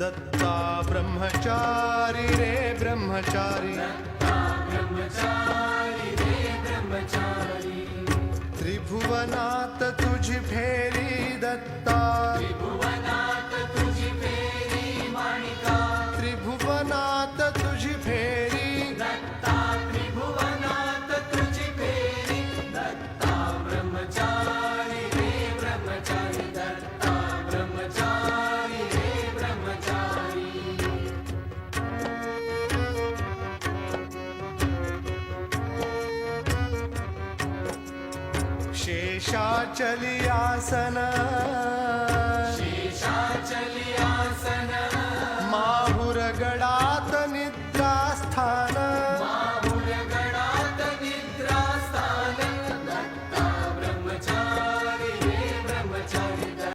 दत्ता ब्रह्मचारी रे ब्रह्मचारी। त्रिभुवनात तुझ फेरी दत्ता। शेषाचल्यासन। शेषाचल्यासन। माहुरगडा